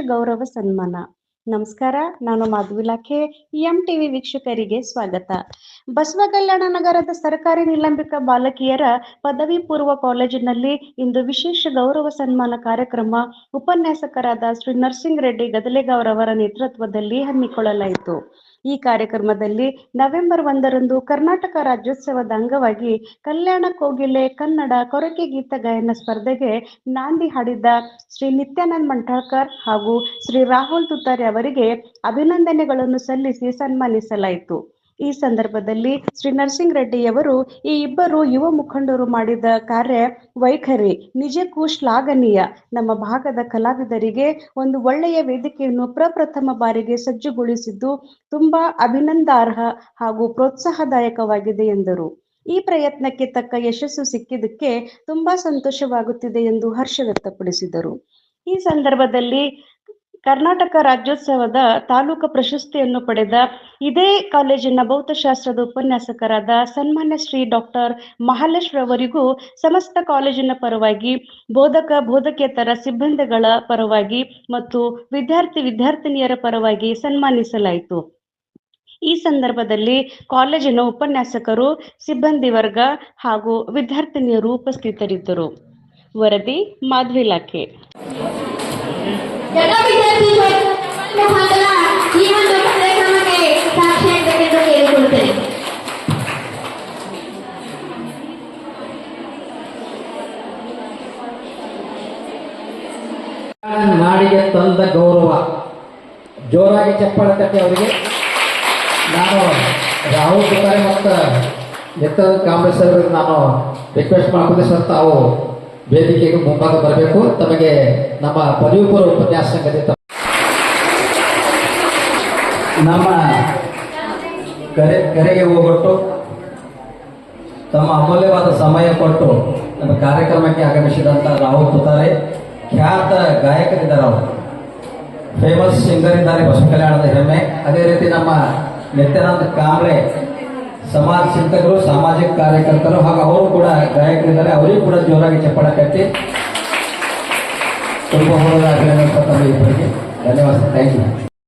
ಗೌರವ ಸನ್ಮಾನ. ನಮಸ್ಕಾರ, ನಾನು ಮಾಧುವಿಲಾಖೆ ಎಂ ಟಿವಿ ವೀಕ್ಷಕರಿಗೆ ಸ್ವಾಗತ. ಬಸವ ಕಲ್ಯಾಣ ನಗರದ ಸರ್ಕಾರಿ ನಿಲಂಬಿಕ ಬಾಲಕಿಯರ ಪದವಿ ಪೂರ್ವ ಕಾಲೇಜಿನಲ್ಲಿ ಇಂದು ವಿಶೇಷ ಗೌರವ ಸನ್ಮಾನ ಕಾರ್ಯಕ್ರಮ ಉಪನ್ಯಾಸಕರಾದ ಶ್ರೀ ನರಸಿಂಗ್ ರೆಡ್ಡಿ ಗದಲೆಗೌರವರ ನೇತೃತ್ವದಲ್ಲಿ ಹಮ್ಮಿಕೊಳ್ಳಲಾಯಿತು. ಈ ಕಾರ್ಯಕ್ರಮದಲ್ಲಿ ನವೆಂಬರ್ ಒಂದರಂದು ಕರ್ನಾಟಕ ರಾಜ್ಯೋತ್ಸವದ ಅಂಗವಾಗಿ ಕಲ್ಯಾಣ ಕೋಗಿಲೆ ಕನ್ನಡ ಕೊರಕೆ ಗೀತ ಗಾಯನ ಸ್ಪರ್ಧೆಗೆ ನಾಂದಿ ಹಾಡಿದ್ದ ಶ್ರೀ ನಿತ್ಯಾನಂದ್ ಮಂಠಾಕರ್ ಹಾಗೂ ಶ್ರೀ ರಾಹುಲ್ ತುತಾರಿ ಅವರಿಗೆ ಅಭಿನಂದನೆಗಳನ್ನು ಸಲ್ಲಿಸಿ ಸನ್ಮಾನಿಸಲಾಯಿತು. ಈ ಸಂದರ್ಭದಲ್ಲಿ ಶ್ರೀ ನರಸಿಂಗ್ ರೆಡ್ಡಿಯವರು ಈ ಇಬ್ಬರು ಯುವ ಮುಖಂಡರು ಮಾಡಿದ ಕಾರ್ಯ ವೈಖರಿ, ನಿಜಕ್ಕೂ ಶ್ಲಾಘನೀಯ. ನಮ್ಮ ಭಾಗದ ಕಲಾವಿದರಿಗೆ ಒಂದು ಒಳ್ಳೆಯ ವೇದಿಕೆಯನ್ನು ಪ್ರಪ್ರಥಮ ಬಾರಿಗೆ ಸಜ್ಜುಗೊಳಿಸಿದ್ದು ತುಂಬಾ ಅಭಿನಂದಾರ್ಹ ಹಾಗೂ ಪ್ರೋತ್ಸಾಹದಾಯಕವಾಗಿದೆ ಎಂದರು. ಈ ಪ್ರಯತ್ನಕ್ಕೆ ತಕ್ಕ ಯಶಸ್ಸು ಸಿಕ್ಕಿದ್ದಕ್ಕೆ ತುಂಬಾ ಸಂತೋಷವಾಗುತ್ತಿದೆ ಎಂದು ಹರ್ಷ ವ್ಯಕ್ತಪಡಿಸಿದರು. ಈ ಸಂದರ್ಭದಲ್ಲಿ ಕರ್ನಾಟಕ ರಾಜ್ಯೋತ್ಸವದ ತಾಲೂಕು ಪ್ರಶಸ್ತಿಯನ್ನು ಪಡೆದ ಇದೇ ಕಾಲೇಜಿನ ಭೌತಶಾಸ್ತ್ರದ ಉಪನ್ಯಾಸಕರಾದ ಸನ್ಮಾನ್ಯ ಶ್ರೀ ಡಾಕ್ಟರ್ ಮಹಾಲೇಶ್ವರವರಿಗೂ ಸಮಸ್ತ ಕಾಲೇಜಿನ ಪರವಾಗಿ, ಬೋಧಕ, ಬೋಧಕೇತರ ಸಿಬ್ಬಂದಿಗಳ ಪರವಾಗಿ ಮತ್ತು ವಿದ್ಯಾರ್ಥಿ, ವಿದ್ಯಾರ್ಥಿನಿಯರ ಪರವಾಗಿ ಸನ್ಮಾನಿಸಲಾಯಿತು. ಈ ಸಂದರ್ಭದಲ್ಲಿ ಕಾಲೇಜಿನ ಉಪನ್ಯಾಸಕರು, ಸಿಬ್ಬಂದಿ ವರ್ಗ ಹಾಗೂ ವಿದ್ಯಾರ್ಥಿನಿಯರು ಉಪಸ್ಥಿತರಿದ್ದರು. ವರದಿ ಮಾಧವಿಲಾಖೆ. ಎಲ್ಲ ವಿದ್ಯಾರ್ಥಿಗಳು ಮುಖಾಂತರ ಈ ಒಂದು ಕಾರ್ಯಕ್ರಮಕ್ಕೆ ಸಾಕ್ಷಿಯಾಗಬೇಕೆಂದು ಕೇಳಿಕೊಳ್ಳುತ್ತೇನೆ ನಾಡಿಗೆ ತಂದ ಗೌರವ. ಜೋರಾಗಿ ಚಪ್ಪಾಳೆ ತಟ್ಟಿ ಅವರಿಗೆ. ನಾನು ರಾಹುಲ್ ತುಕಾರಿ ಮತ್ತು ನಿತ್ಯಾನಂದ ಕಾಂಗ್ರೆಸ್ ಅವರಿಗೆ ನಾನು ರಿಕ್ವೆಸ್ಟ್ ಮಾಡ್ಕೊಂಡೆ ಸರ್ ತಾವು ವೇದಿಕೆಗೆ ಮುಂಭಾಗ ಬರಬೇಕು. ತಮಗೆ ನಮ್ಮ ಪದವಿಪೂರ್ವ ಉಪನ್ಯಾಸ ನಮ್ಮ ಕರೆ, ಕರೆಗೆ ಹೋಗೊಟ್ಟು ತಮ್ಮ ಅಮೂಲ್ಯವಾದ ಸಮಯ ಕೊಟ್ಟು ನಮ್ಮ ಕಾರ್ಯಕ್ರಮಕ್ಕೆ ಆಗಮಿಸಿದಂಥ ರಾಹುಲ್ ಪುತಾರೆ ಖ್ಯಾತ ಗಾಯಕರಿದ್ದಾರೆ ಅವರು ಫೇಮಸ್ ಸಿಂಗರ್ ಇದ್ದಾರೆ ಬಸವ ಕಲ್ಯಾಣದ ಹೆಮ್ಮೆ. ಅದೇ ರೀತಿ ನಮ್ಮ ನಿತ್ಯಾನಂದ ಕಾಂಬ್ಳೆ ಸಮಾಜ ಚಿಂತಕರು ಸಾಮಾಜಿಕ ಕಾರ್ಯಕರ್ತರು, ಹಾಗೂ ಅವರು ಕೂಡ ಗಾಯಕರಿದ್ದಾರೆ. ಅವರಿಗೂ ಕೂಡ ಜೋರಾಗಿ ಚಪ್ಪಾಳೆ ಕಟ್ಟಿ. ತುಂಬ ಅಭಿನಂದನೆ ಇಬ್ಬರಿಗೆ. ಧನ್ಯವಾದ. Thank you